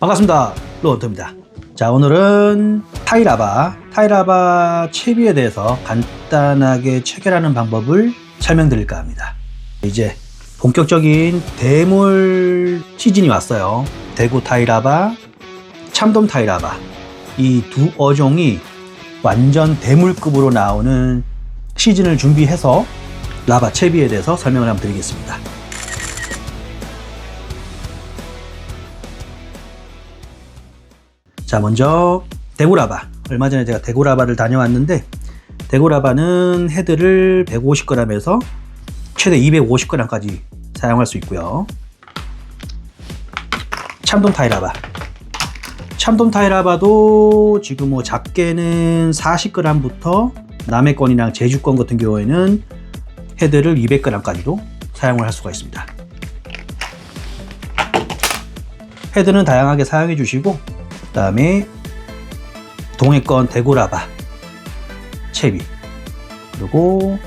반갑습니다. 로헌터입니다. 자, 오늘은 타이라바, 타이라바 채비에 대해서 간단하게 체결하는 방법을 설명드릴까 합니다. 이제 본격적인 대물 시즌이 왔어요. 대구 타이라바, 참돔 타이라바. 이 두 어종이 완전 대물급으로 나오는 시즌을 준비해서 라바 채비에 대해서 설명을 한번 드리겠습니다. 자, 먼저 대구라바. 얼마 전에 제가 대구라바를 다녀왔는데 대구라바는 헤드를 150g에서 최대 250g까지 사용할 수 있고요. 참돔 타이라바. 참돔 타이라바도 지금 뭐 작게는 40g부터 남해 건이랑 제주 건 같은 경우에는 헤드를 200g까지도 사용을 할 수가 있습니다. 헤드는 다양하게 사용해 주시고 그 다음에 동해권 대구라바 채비 그리고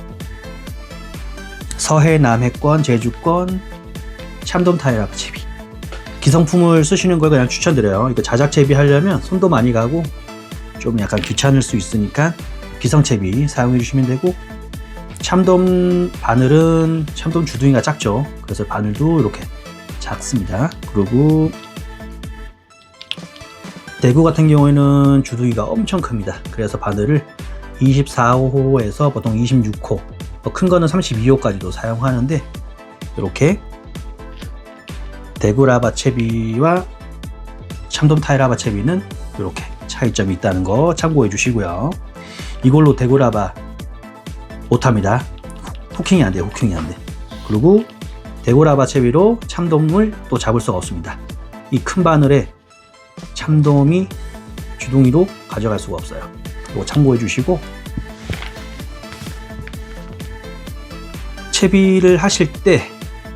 서해 남해권 제주권 참돔 타이라바 채비. 기성품을 쓰시는 걸 그냥 추천드려요. 이거 자작 채비 하려면 손도 많이 가고 좀 약간 귀찮을 수 있으니까 기성 채비 사용해 주시면 되고 참돔 바늘은 참돔 주둥이가 작죠. 그래서 바늘도 이렇게 작습니다. 그리고 대구 같은 경우에는 주둥이가 엄청 큽니다. 그래서 바늘을 24호에서 보통 26호, 큰 거는 32호까지도 사용하는데 이렇게 대구 라바 채비와 참돔 타이 라바 채비는 이렇게 차이점이 있다는 거 참고해 주시고요. 이걸로 대구 라바 못합니다. 후킹이 안 돼요. 후킹이 안 돼. 그리고 대구 라바 채비로 참돔을 또 잡을 수가 없습니다. 이 큰 바늘에 참돔이 주둥이로 가져갈 수가 없어요. 이거 참고해 주시고 채비를 하실 때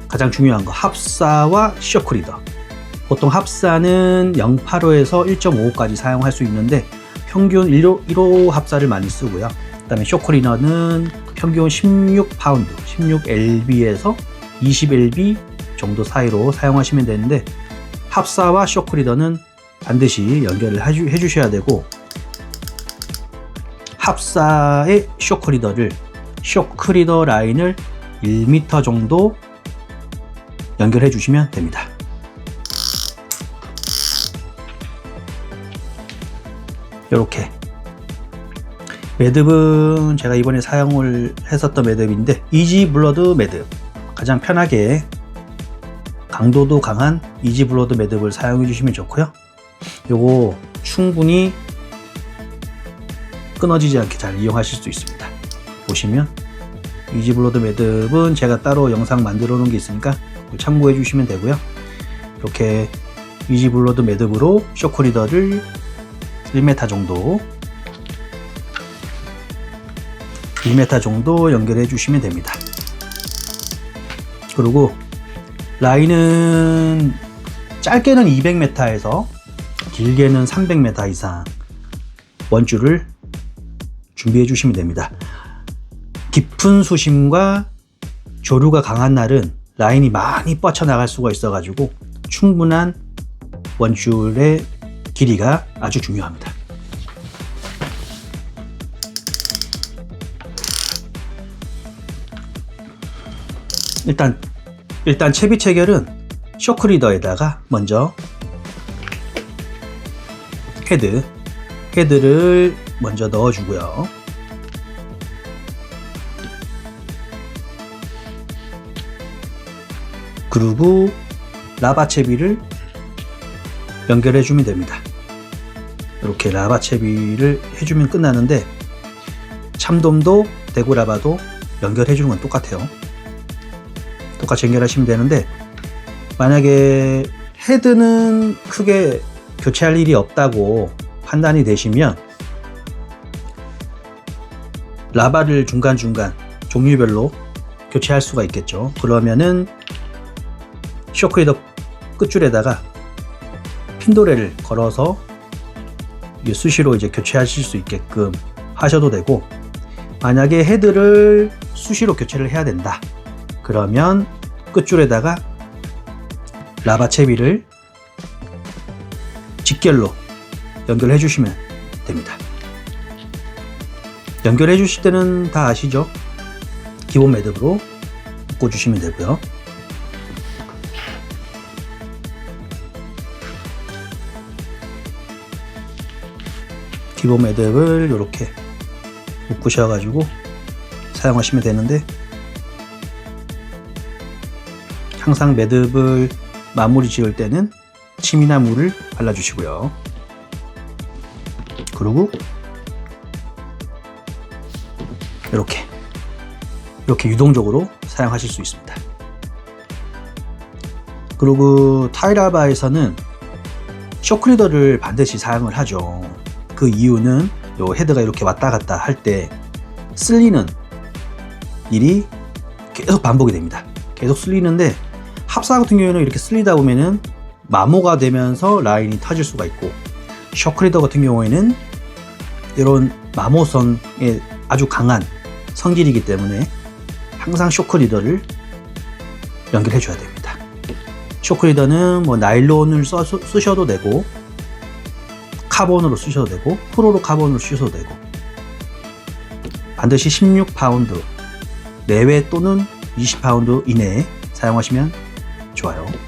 가장 중요한 거 합사와 쇼크리더. 보통 합사는 085에서 1.55까지 사용할 수 있는데 평균 1호, 1호 합사를 많이 쓰고요. 그 다음에 쇼크리너는 평균 16파운드, 16lb에서 20lb 정도 사이로 사용하시면 되는데 합사와 쇼크리더는 반드시 연결을 해주, 해주 셔야 되고 합사의 쇼크리더를 쇼크리더 라인을 1m 정도 연결해 주시면 됩니다. 이렇게 매듭은 제가 이번에 사용을 했었던 매듭인데 이지 블러드 매듭 가장 편하게 강도도 강한 이지 블러드 매듭을 사용해 주시면 좋고요. 요거 충분히 끊어지지 않게 잘 이용하실 수 있습니다. 보시면 이지블로드 매듭은 제가 따로 영상 만들어 놓은 게 있으니까 참고해 주시면 되고요. 이렇게 이지블로드 매듭으로 쇼크리더를 1m 정도 1m 정도 연결해 주시면 됩니다. 그리고 라인은 짧게는 200m에서 길게는 300m 이상 원줄을 준비해 주시면 됩니다. 깊은 수심과 조류가 강한 날은 라인이 많이 뻗쳐나갈 수가 있어가지고 충분한 원줄의 길이가 아주 중요합니다. 일단 일단 채비 체결은 쇼크리더에다가 먼저 헤드 헤드를 먼저 넣어주고요. 그리고 라바 채비를 연결해 주면 됩니다. 이렇게 라바 채비를 해주면 끝나는데 참돔도 대구 라바도 연결해 주는 건 똑같아요. 똑같이 연결하시면 되는데 만약에 헤드는 크게 교체할 일이 없다고 판단이 되시면 라바를 중간중간 종류별로 교체할 수가 있겠죠. 그러면은 쇼크리더 끝줄에다가 핀도레를 걸어서 수시로 이제 교체하실 수 있게끔 하셔도 되고 만약에 헤드를 수시로 교체를 해야 된다. 그러면 끝줄에다가 라바 채비를 직결로 연결해 주시면 됩니다. 연결해 주실 때는 다 아시죠? 기본 매듭으로 묶어 주시면 되고요. 기본 매듭을 이렇게 묶으셔가지고 사용하시면 되는데 항상 매듭을 마무리 지을 때는 침이나 물을 발라주시고요. 그리고 이렇게 이렇게 유동적으로 사용하실 수 있습니다. 그리고 타이라바에서는 쇼크리더를 반드시 사용을 하죠. 그 이유는 요 헤드가 이렇게 왔다 갔다 할 때 쓸리는 일이 계속 반복이 됩니다. 계속 쓸리는데 합사 같은 경우에는 이렇게 쓸리다 보면은 마모가 되면서 라인이 터질 수가 있고 쇼크리더 같은 경우에는 이런 마모성에 아주 강한 성질이기 때문에 항상 쇼크리더를 연결해 줘야 됩니다. 쇼크리더는 뭐 나일론을 써, 쓰셔도 되고 카본으로 쓰셔도 되고 프로로 카본으로 쓰셔도 되고 반드시 16파운드 내외 또는 20파운드 이내에 사용하시면 좋아요.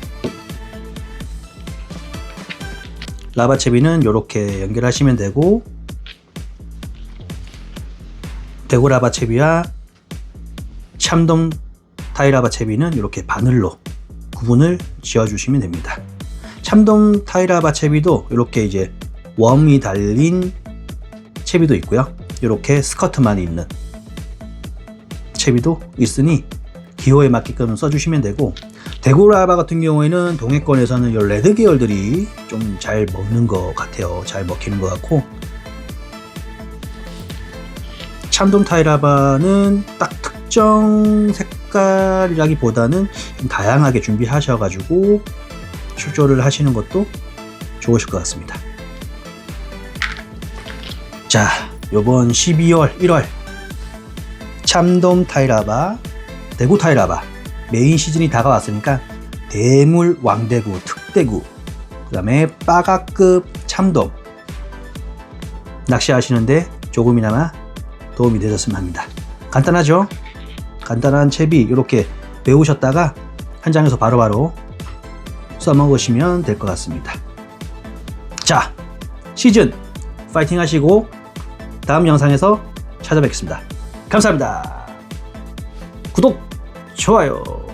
라바채비는 이렇게 연결하시면 되고 대구 라바채비와 참돔 타이 라바채비는 이렇게 바늘로 구분을 지어주시면 됩니다. 참돔 타이 라바채비도 이렇게 이제 웜이 달린 채비도 있고요. 이렇게 스커트만 있는 채비도 있으니 기호에 맞게끔 써주시면 되고 대구라바 같은 경우에는 동해권에서는 이 레드 계열들이 좀 잘 먹는 것 같아요. 잘 먹히는 것 같고 참돔 타이라바는 딱 특정 색깔이라기보다는 좀 다양하게 준비하셔가지고 출조를 하시는 것도 좋으실 것 같습니다. 자, 요번 12월, 1월 참돔 타이라바, 대구 타이라바 메인 시즌이 다가왔으니까 대물 왕대구, 특대구, 그 다음에 빠가급 참돔 낚시하시는데 조금이나마 도움이 되셨으면 합니다. 간단하죠? 간단한 채비 이렇게 배우셨다가 현장에서 바로바로 써먹으시면 될 것 같습니다. 자, 시즌 파이팅 하시고 다음 영상에서 찾아뵙겠습니다. 감사합니다. 구독, 좋아요.